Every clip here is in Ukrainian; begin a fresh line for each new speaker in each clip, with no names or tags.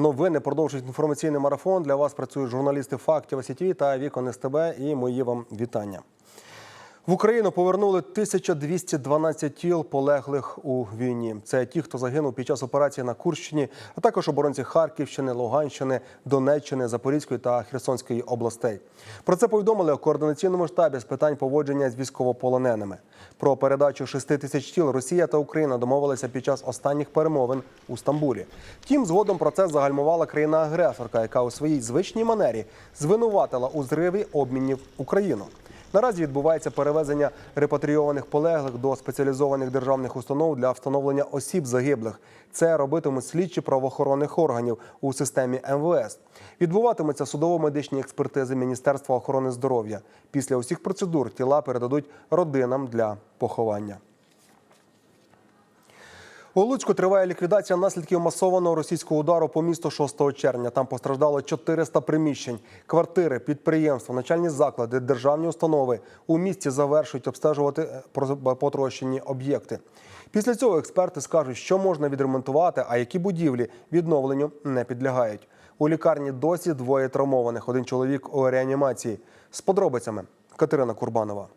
новини. Продовжують інформаційний марафон. Для вас працюють журналісти фактів СІТВ та Вікон СТБ. І мої вам вітання. В Україну повернули 1212 тіл полеглих у війні. Це ті, хто загинув під час операції на Курщині, а також оборонці Харківщини, Луганщини, Донеччини, Запорізької та Херсонської областей. Про це повідомили у координаційному штабі з питань поводження з військовополоненими. Про передачу 6 тисяч тіл Росія та Україна домовилися під час останніх перемовин у Стамбулі. Втім, згодом процес загальмувала країна-агресорка, яка у своїй звичній манері звинуватила у зриві обмінів Україну. Наразі відбувається перевезення репатрійованих полеглих до спеціалізованих державних установ для встановлення осіб загиблих. Це робитимуть слідчі правоохоронних органів у системі МВС. Відбуватимуться судово-медичні експертизи Міністерства охорони здоров'я. Після усіх процедур тіла передадуть родинам для поховання. У Луцьку триває ліквідація наслідків масованого російського удару по місту 6 червня. Там постраждало 400 приміщень, квартири, підприємства, начальні заклади, державні установи. У місті завершують обстежувати е, потрощені об'єкти. Після цього експерти скажуть, що можна відремонтувати, а які будівлі відновленню не підлягають. У лікарні досі двоє травмованих. Один чоловік у реанімації. З подробицями Катерина Курбанова.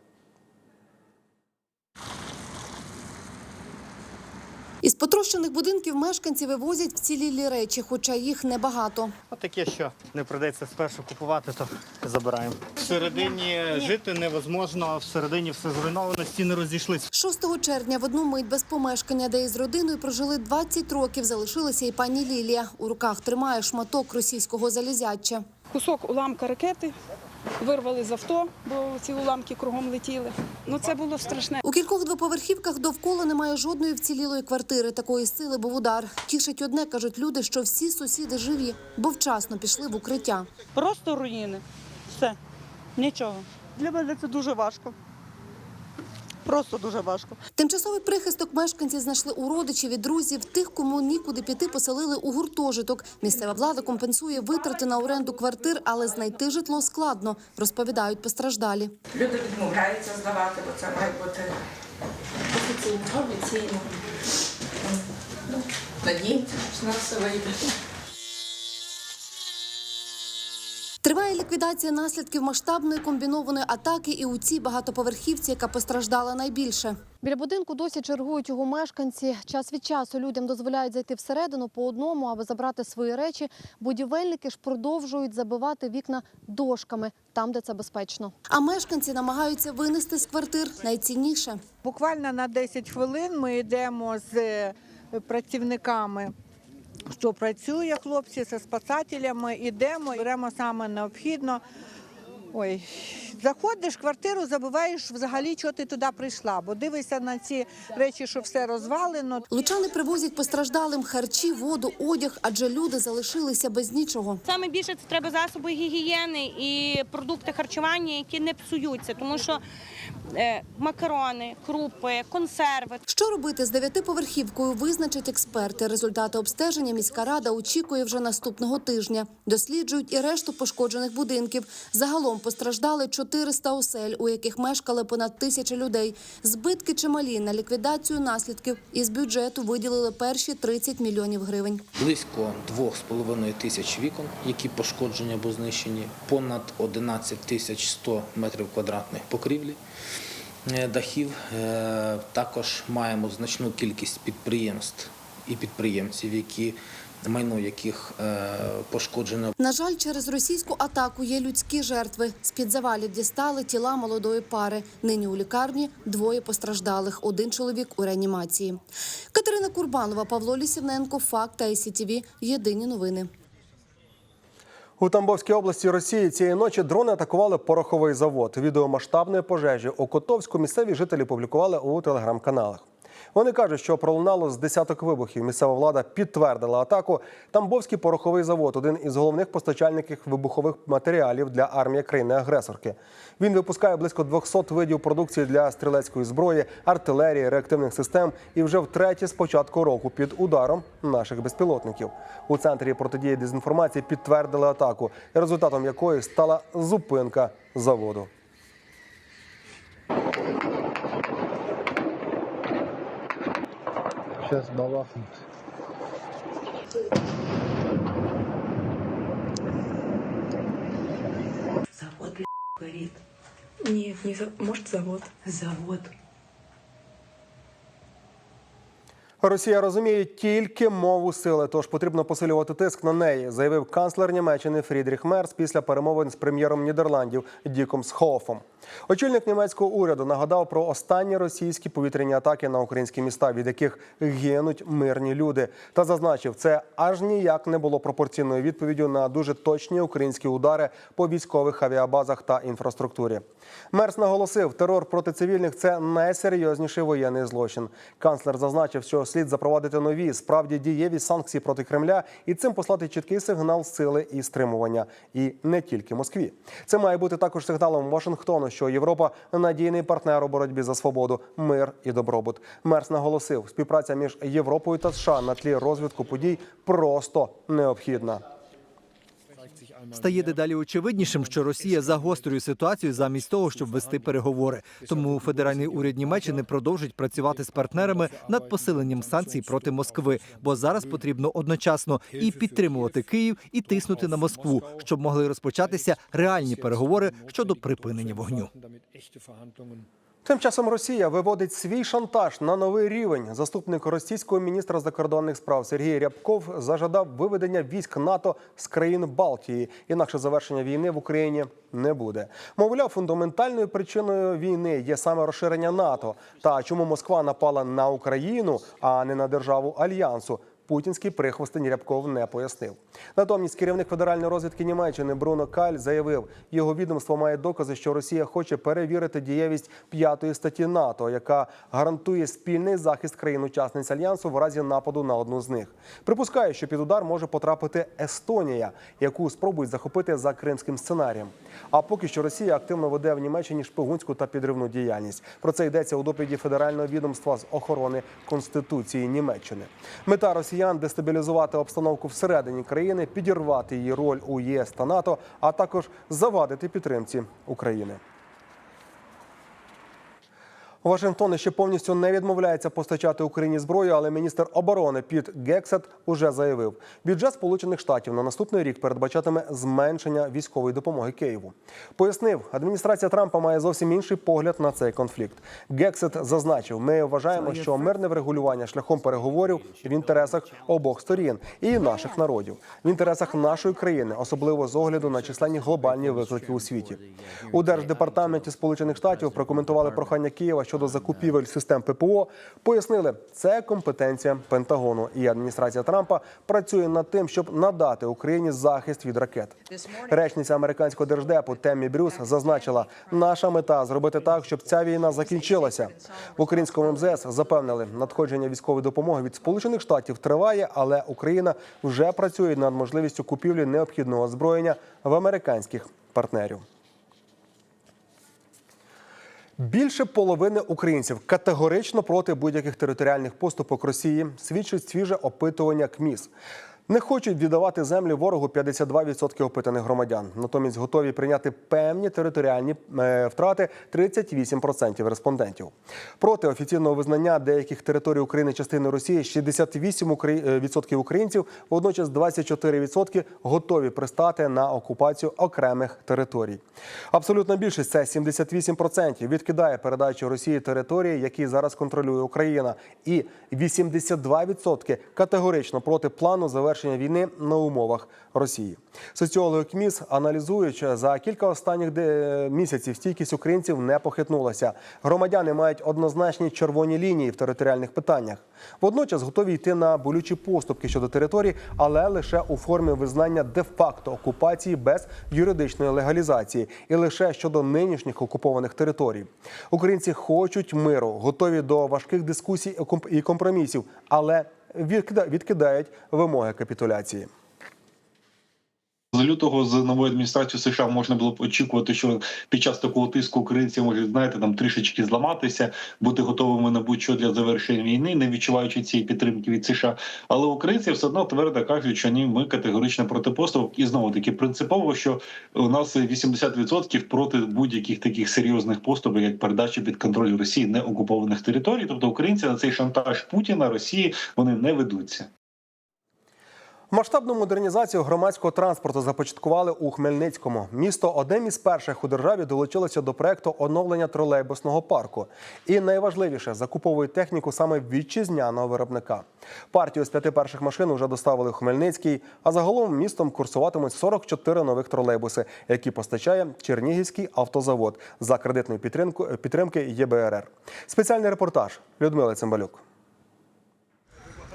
Із потрощених будинків мешканці вивозять вцілілі речі, хоча їх небагато.
От таке, що не прийдеться спершу купувати, то забираємо. Всередині жити невозможно, всередині все зруйновано, стіни розійшлись.
6 червня в одну мить без помешкання, де із родиною прожили 20 років, залишилася і пані Лілія. У руках тримає шматок російського залізяча.
Кусок уламка ракети вирвали з авто, бо ці уламки кругом летіли. Ну це було страшне.
У кількох двоповерхівках довкола немає жодної вцілілої квартири. Такої сили був удар. Тішить одне, кажуть люди, що всі сусіди живі, бо вчасно пішли в укриття.
Просто руїни. Все. Нічого. Для мене це дуже важко. Просто дуже важко.
Тимчасовий прихисток мешканці знайшли у родичів і друзів. Тих, кому нікуди піти, поселили у гуртожиток. Місцева влада компенсує витрати на оренду квартир, але знайти житло складно, розповідають постраждалі.
Люди відмовляються здавати, бо це має бути офіційно. Офіційно. Ну, Надіємося, що нас все вийде.
Триває ліквідація наслідків масштабної комбінованої атаки і у цій багатоповерхівці, яка постраждала найбільше. Біля будинку досі чергують його мешканці. Час від часу людям дозволяють зайти всередину по одному, аби забрати свої речі. Будівельники ж продовжують забивати вікна дошками там, де це безпечно. А мешканці намагаються винести з квартир найцінніше.
Буквально на 10 хвилин ми йдемо з е, працівниками, що працює хлопці зі спасателями. Йдемо, беремо саме необхідно. Ой, заходиш в квартиру, забуваєш взагалі, що ти туди прийшла, бо дивишся на ці речі, що все розвалено.
Лучани привозять постраждалим харчі, воду, одяг, адже люди залишилися без нічого.
Саме більше це треба засоби гігієни і продукти харчування, які не псуються, тому що е, макарони, крупи, консерви.
Що робити з дев'ятиповерхівкою, визначать експерти. Результати обстеження міська рада очікує вже наступного тижня. Досліджують і решту пошкоджених будинків. Загалом постраждали 400 осель, у яких мешкали понад тисяча людей. Збитки чималі на ліквідацію наслідків із бюджету виділили перші 30 мільйонів гривень.
Близько 2,5 тисяч вікон, які пошкоджені або знищені, понад 11 тисяч 100 метрів квадратних покрівлі е, дахів. Е, Також маємо значну кількість підприємств і підприємців, які майно яких е, пошкоджено
На жаль, через російську атаку є людські жертви. З-під завалів дістали тіла молодої пари. Нині у лікарні двоє постраждалих. Один чоловік у реанімації. Катерина Курбанова, Павло Лісівненко, Факт та СІТВ. Єдині новини.
У Тамбовській області Росії цієї ночі дрони атакували пороховий завод. Відео масштабної пожежі у Котовську місцеві жителі публікували у телеграм-каналах. Вони кажуть, що пролунало з десяток вибухів. Місцева влада підтвердила атаку. Тамбовський пороховий завод один із головних постачальників вибухових матеріалів для армії країни-агресорки. Він випускає близько 200 видів продукції для стрілецької зброї, артилерії, реактивних систем і вже втретє з початку року під ударом наших безпілотників. У центрі протидії дезінформації підтвердили атаку, результатом якої стала зупинка заводу.
Сейчас бабахнут. Завод, блядь, горит.
Нет, не завод. Может, завод.
Завод.
Росія розуміє тільки мову сили, тож потрібно посилювати тиск на неї, заявив канцлер Німеччини Фрідріх Мерц після перемовин з прем'єром Нідерландів Діком Схофом. Очільник німецького уряду нагадав про останні російські повітряні атаки на українські міста, від яких гинуть мирні люди, та зазначив, це аж ніяк не було пропорційною відповіддю на дуже точні українські удари по військових авіабазах та інфраструктурі. Мерц наголосив, терор проти цивільних це найсерйозніший воєнний злочин. Канцлер зазначив, що слід запровадити нові справді дієві санкції проти Кремля і цим послати чіткий сигнал сили і стримування. І не тільки Москві. Це має бути також сигналом Вашингтону, що Європа надійний партнер у боротьбі за свободу, мир і добробут. Мерс наголосив, співпраця між Європою та США на тлі розвитку подій просто необхідна.
Стає дедалі очевиднішим, що Росія загострює ситуацію замість того, щоб вести переговори. Тому федеральний уряд Німеччини продовжить працювати з партнерами над посиленням санкцій проти Москви, бо зараз потрібно одночасно і підтримувати Київ, і тиснути на Москву, щоб могли розпочатися реальні переговори щодо припинення вогню.
Тим часом Росія виводить свій шантаж на новий рівень. Заступник російського міністра закордонних справ Сергій Рябков зажадав виведення військ НАТО з країн Балтії. Інакше завершення війни в Україні не буде. Мовляв, фундаментальною причиною війни є саме розширення НАТО. Та чому Москва напала на Україну, а не на державу альянсу. Путінський прихвостень Рябков не пояснив. Натомість керівник федеральної розвідки Німеччини Бруно Каль заявив, його відомство має докази, що Росія хоче перевірити дієвість п'ятої статті НАТО, яка гарантує спільний захист країн-учасниць альянсу в разі нападу на одну з них. Припускає, що під удар може потрапити Естонія, яку спробують захопити за кримським сценарієм. А поки що Росія активно веде в Німеччині шпигунську та підривну діяльність. Про це йдеться у доповіді федерального відомства з охорони конституції Німеччини. Мета росіян дестабілізувати обстановку всередині країни, підірвати її роль у ЄС та НАТО, а також завадити підтримці України. Вашингтон ще повністю не відмовляється постачати Україні зброю, але міністр оборони Піт Гексет уже заявив, бюджет Сполучених Штатів на наступний рік передбачатиме зменшення військової допомоги Києву. Пояснив, адміністрація Трампа має зовсім інший погляд на цей конфлікт. Гексет зазначив, ми вважаємо, що мирне врегулювання шляхом переговорів в інтересах обох сторін і наших народів, в інтересах нашої країни, особливо з огляду на численні глобальні виклики у світі. У держдепартаменті Сполучених Штатів прокоментували прохання Києва щодо закупівель систем ППО. Пояснили, це компетенція Пентагону, і адміністрація Трампа працює над тим, щоб надати Україні захист від ракет. Речниця американського держдепу Теммі Брюс зазначила, наша мета зробити так, щоб ця війна закінчилася. В українському МЗС запевнили, надходження військової допомоги від Сполучених Штатів триває, але Україна вже працює над можливістю купівлі необхідного озброєння в американських партнерів. Більше половини українців категорично проти будь-яких територіальних поступок Росії свідчить свіже опитування КМІС. Не хочуть віддавати землі ворогу 52% опитаних громадян. Натомість готові прийняти певні територіальні е, втрати 38% респондентів. Проти офіційного визнання деяких територій України частини Росії 68% українців, водночас 24% готові пристати на окупацію окремих територій. Абсолютна більшість це 78% відкидає передачу Росії території, які зараз контролює Україна, і 82% категорично проти плану завершення війни на умовах Росії. Соціологи КМІС аналізують за кілька останніх місяців стійкість українців не похитнулася. Громадяни мають однозначні червоні лінії в територіальних питаннях. Водночас готові йти на болючі поступки щодо територій, але лише у формі визнання де-факто окупації без юридичної легалізації і лише щодо нинішніх окупованих територій. Українці хочуть миру, готові до важких дискусій і компромісів, але відкидають вимоги капітуляції.
Лютого з нової адміністрації США можна було б очікувати, що під час такого тиску українці можуть знаєте там трішечки зламатися, бути готовими на будь-що для завершення війни, не відчуваючи цієї підтримки від США. Але українці все одно твердо кажуть, що ні, ми категорично проти поступок. І знову таки принципово, що у нас 80% проти будь-яких таких серйозних поступок, як передача під контроль Росії не окупованих територій. Тобто українці на цей шантаж Путіна Росії вони не ведуться.
Масштабну модернізацію громадського транспорту започаткували у Хмельницькому. Місто одним із перших у державі долучилося до проекту оновлення тролейбусного парку. І найважливіше закуповує техніку саме вітчизняного виробника. Партію з п'яти перших машин вже доставили в Хмельницький. А загалом містом курсуватимуть 44 нових тролейбуси, які постачає Чернігівський автозавод за кредитної підтримку- підтримки ЄБРР. Спеціальний репортаж Людмила Цимбалюк.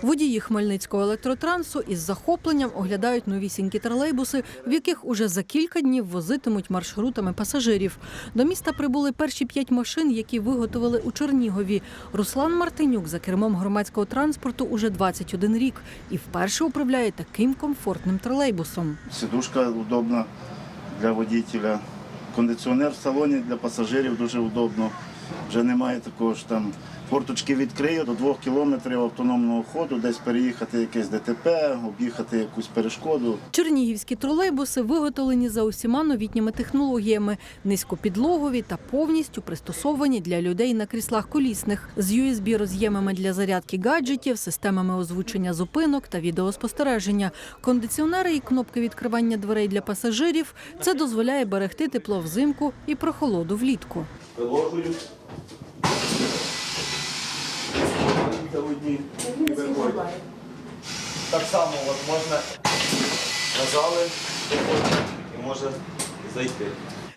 Водії Хмельницького електротрансу із захопленням оглядають новісінькі тролейбуси, в яких уже за кілька днів возитимуть маршрутами пасажирів. До міста прибули перші п'ять машин, які виготовили у Чернігові. Руслан Мартинюк за кермом громадського транспорту уже 21 рік і вперше управляє таким комфортним тролейбусом.
Сидушка удобна для водителя. Кондиціонер в салоні для пасажирів дуже удобно. Вже немає такого ж там форточки відкрию до двох кілометрів автономного ходу, десь переїхати якесь ДТП, об'їхати якусь перешкоду.
Чернігівські тролейбуси виготовлені за усіма новітніми технологіями, низькопідлогові та повністю пристосовані для людей на кріслах колісних з USB-роз'ємами для зарядки гаджетів, системами озвучення зупинок та відеоспостереження. Кондиціонери і кнопки відкривання дверей для пасажирів це дозволяє берегти тепло взимку і прохолоду влітку.
Виложую. Так само от можна нажали і може зайти.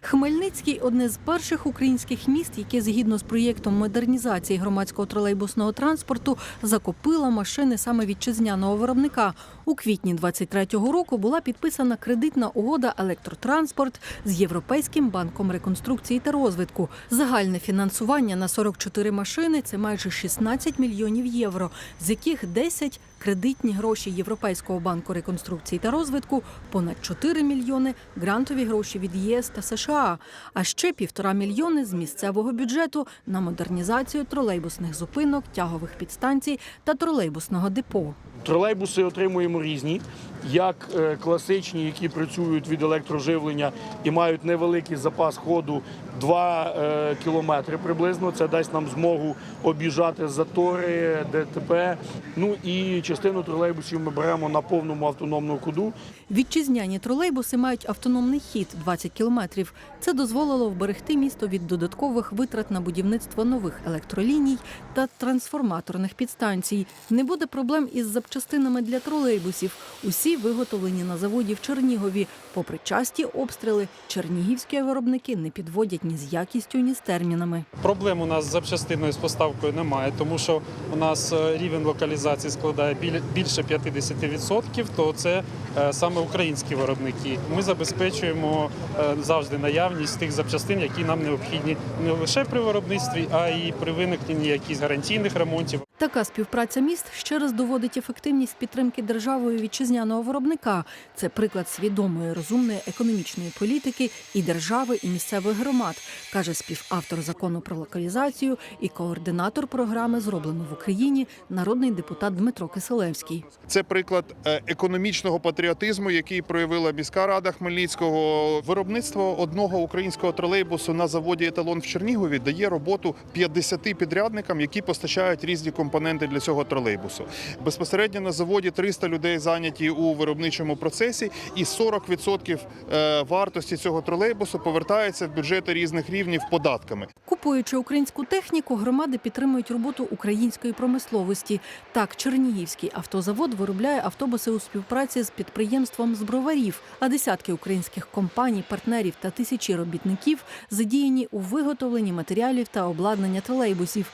Хмельницький одне з перших українських міст, яке згідно з проєктом модернізації громадського тролейбусного транспорту закупила машини саме вітчизняного виробника. У квітні 23-го року була підписана кредитна угода електротранспорт з Європейським банком реконструкції та розвитку. Загальне фінансування на 44 машини це майже 16 мільйонів євро, з яких 10 – кредитні гроші Європейського банку реконструкції та розвитку, понад 4 мільйони грантові гроші від ЄС та США, а ще півтора мільйони з місцевого бюджету на модернізацію тролейбусних зупинок, тягових підстанцій та тролейбусного депо.
Тролейбуси отримуємо різні, як е, класичні, які працюють від електроживлення і мають невеликий запас ходу 2 е, кілометри приблизно. Це дасть нам змогу об'їжджати затори, ДТП. Ну і частину тролейбусів ми беремо на повному автономному ходу.
Вітчизняні тролейбуси мають автономний хід 20 кілометрів. Це дозволило вберегти місто від додаткових витрат на будівництво нових електроліній та трансформаторних підстанцій. Не буде проблем із запчастинами для тролейбусів. Усі виготовлені на заводі в Чернігові. Попри часті обстріли, чернігівські виробники не підводять ні з якістю, ні з термінами.
Проблем у нас з запчастиною з поставкою немає, тому що у нас е, рівень локалізації складає більше 50%, то це е, саме українські виробники. Ми забезпечуємо е, завжди наявність тих запчастин, які нам необхідні не лише при виробництві, а й при виникненні якихось гарантійних ремонтів.
Така співпраця міст ще раз доводить ефективність підтримки державою вітчизняного виробника. Це приклад свідомої, розумної економічної політики і держави, і місцевих громад, каже співавтор закону про локалізацію і координатор програми Зроблено в Україні народний депутат Дмитро Киселевський.
Це приклад е, економічного патріотизму, який проявила міська рада Хмельницького. Виробництво одного українського тролейбусу на заводі Еталон в Чернігові дає роботу 50 підрядникам, які постачають різні компоненти для цього тролейбусу. Безпосередньо на заводі 300 людей зайняті у виробничому процесі, і 40% е, вартості цього тролейбусу повертається в бюджети різних рівнів податками.
Купуючи українську техніку, громади підтримують роботу української промисловості. Так, Чернігівський автозавод виробляє автобуси у співпраці з підприємством з броварів, а десятки українських компаній, партнерів та тисячі робітників задіяні у виготовленні матеріалів та обладнання тролейбусів.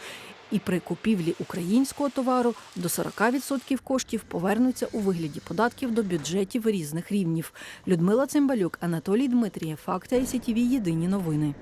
І при купівлі українського товару до 40% коштів повернуться у вигляді податків до бюджетів різних рівнів. Людмила Цимбалюк, Анатолій Дмитрієв, Факти ICTV, Єдині новини.